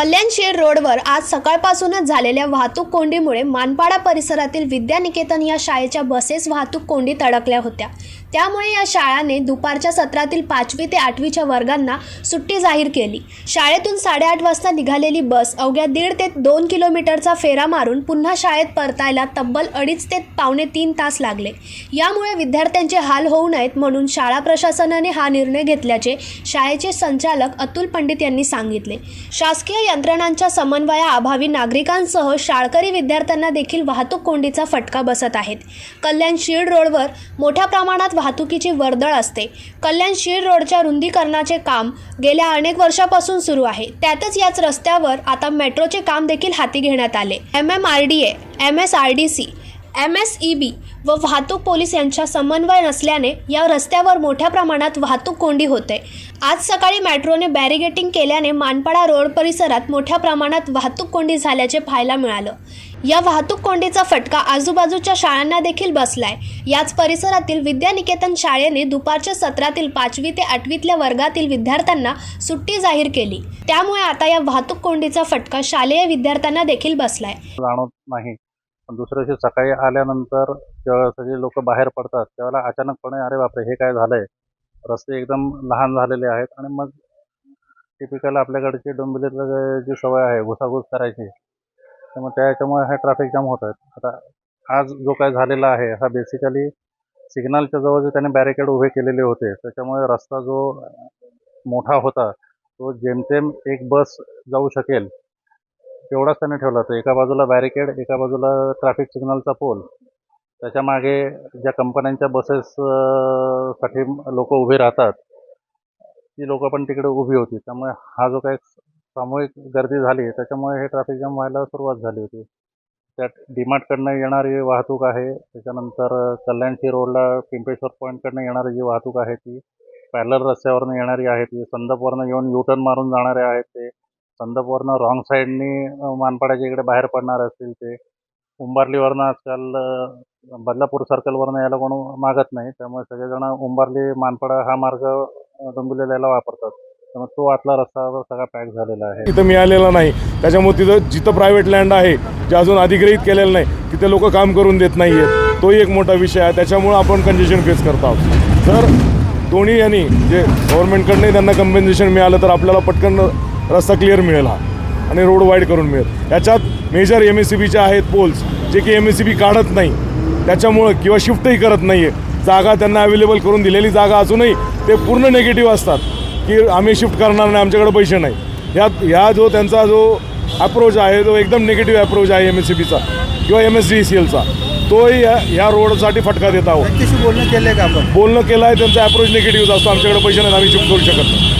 कल्याण शेर रोडवर आज सकाळपासूनच झालेल्या वाहतूक कोंडीमुळे मानपाडा परिसरातील विद्यानिकेतन या शाळेच्या बसेस वाहतूक कोंडीत अडकल्या होत्या. त्यामुळे या शाळाने दुपारच्या सत्रातील पाचवी ते आठवीच्या वर्गांना सुट्टी जाहीर केली. शाळेतून साडेआठ वाजता निघालेली बस अवघ्या दीड ते दोन किलोमीटरचा फेरा मारून पुन्हा शाळेत परतायला तब्बल अडीच ते पावणे तीन तास लागले. यामुळे विद्यार्थ्यांचे हाल होऊ नयेत म्हणून शाळा प्रशासनाने हा निर्णय घेतल्याचे शाळेचे संचालक अतुल पंडित यांनी सांगितले. शासकीय यंत्रणांच्या समन्वयाअभावी नागरिकांसह शाळकरी विद्यार्थ्यांना देखील वाहतूक कोंडीचा फटका बसत आहेत. कल्याण शीड रोडवर मोठ्या प्रमाणात वाहतुकीची वर्दळ असते. कल्याण शीड रोडच्या रुंदीकरणाचे काम गेल्या अनेक वर्षापासून सुरू आहे. त्यातच याच रस्त्यावर आता मेट्रोचे काम देखील हाती घेण्यात आले. M M R D A M S R D C M S E B व वाहतूक पोलीस यांच्या समन्वय नसल्याने या रस्त्यावर मोठ्या प्रमाणात वाहतूक कोंडी होते. आज सकाळी मेट्रोने बॅरिगेटिंग केल्याने मानपाडा रोड परिसरात मोठ्या प्रमाणात वाहतूक कोंडी झाल्याचे पाहायला मिळालं. या वाहतूक कोंडीचा फटका आजूबाजूच्या शाळांना देखील बसलाय. याच परिसरातील विद्यानिकेतन शाळेने दुपारच्या सत्रातील पाचवी ते आठवीतल्या वर्गातील विद्यार्थ्यांना सुट्टी जाहीर केली. त्यामुळे आता या वाहतूक कोंडीचा फटका शालेय विद्यार्थ्यांना देखील बसलाय. जाणवत नाही. पण दुसऱ्या दिवशी सकाळी आल्यानंतर जेव्हा सगळे लोक बाहेर पडतात त्यावेळेला अचानकपणे अरे बापरे हे काय झालंय? रस्ते एकदम लहान झालेले आहेत आणि मग टिपिकल आपल्याकडची डोंबिवलीतलं जी सवय आहे घुसाघुस करायची त्यामुळे त्याच्यामुळे हे ट्रॅफिक जाम होत आहेत. आता आज जो काय झालेला आहे हा बेसिकली सिग्नलच्या जवळ जे त्याने बॅरिकेड उभे केलेले होते त्याच्यामुळे रस्ता जो मोठा होता तो जेमतेम एक बस जाऊ शकेल एवढाच त्याने ठेवला होता एका बाजूला बॅरिकेड एका बाजूला ट्रॅफिक सिग्नलचा पोल त्याच्यामागे ज्या कंपन्यांच्या बसेस साठी लोक उभे राहतात ती लोक पण तिकडे उभी होती. त्यामुळे हा जो काही सामूहिक गर्दी झाली त्याच्यामुळे हे ट्रॅफिक जाम व्हायला सुरुवात झाली होती. त्यात डीमार्टकडनं येणारी वाहतूक आहे त्याच्यानंतर कल्याणशी रोडला पिंपेश्वर पॉईंटकडनं येणारी जी वाहतूक आहे ती पॅरलर रस्त्यावरनं येणारी आहे ती संदपवरनं येऊन यू टर्न मारून जाणारे आहेत ते. संदपवरनं रॉंग साईडनी मानपाड्याच्या इकडे बाहेर पडणार असतील ते. उंबार्लीवरनं आजकाल बदलापूर सर्कलवरनं यायला कोण मागत नाही. त्यामुळे सगळेजण उंबार्ली मानपाडा हा मार्ग अ, डोंबिवलीला यायला वापरतात. त्यामुळे तो आतला रस्ता सगळा पॅक झालेला आहे. तिथं मिळालेला नाही. त्याच्यामुळे तिथं जिथं प्रायव्हेट लँड आहे जे अजून अधिग्रहित केलेलं नाही तिथे लोक काम करून देत नाही आहेत तोही एक मोठा विषय आहे. त्याच्यामुळं आपण कंजेशन फेस करत आहोत. तर दोन्ही यांनी जे गव्हर्नमेंटकडनंही त्यांना कम्पेन्सेशन मिळालं तर आपल्याला पटकन रस्ता क्लिअर मिळेल हा. आणि रोड वाईड करून मिळेल. याच्यात मेजर एम एस सी बीचे आहेत पोल्स जे की एम एस सी बी काढत नाही. त्याच्यामुळं किंवा शिफ्टही करत नाही आहे जागा त्यांना अवेलेबल करून दिलेली जागा असूनही ते पूर्ण निगेटिव्ह असतात. की आम्ही शिफ्ट करणार नाही आमच्याकडे पैसे नाही. ह्या ह्या जो त्यांचा जो अप्रोच आहे तो एकदम निगेटिव्ह अप्रोच आहे एम एस सी बीचा किंवा एम एस डी सी एलचा तोही या ह्या रोडसाठी फटका देत आहोत. बोलणं केलंय का आपण? बोलणं केलं आहे त्यांचा अप्रोच निगेटिव्ह असतो. आमच्याकडे पैसे नाही आम्ही शिफ्ट करू शकत नाही.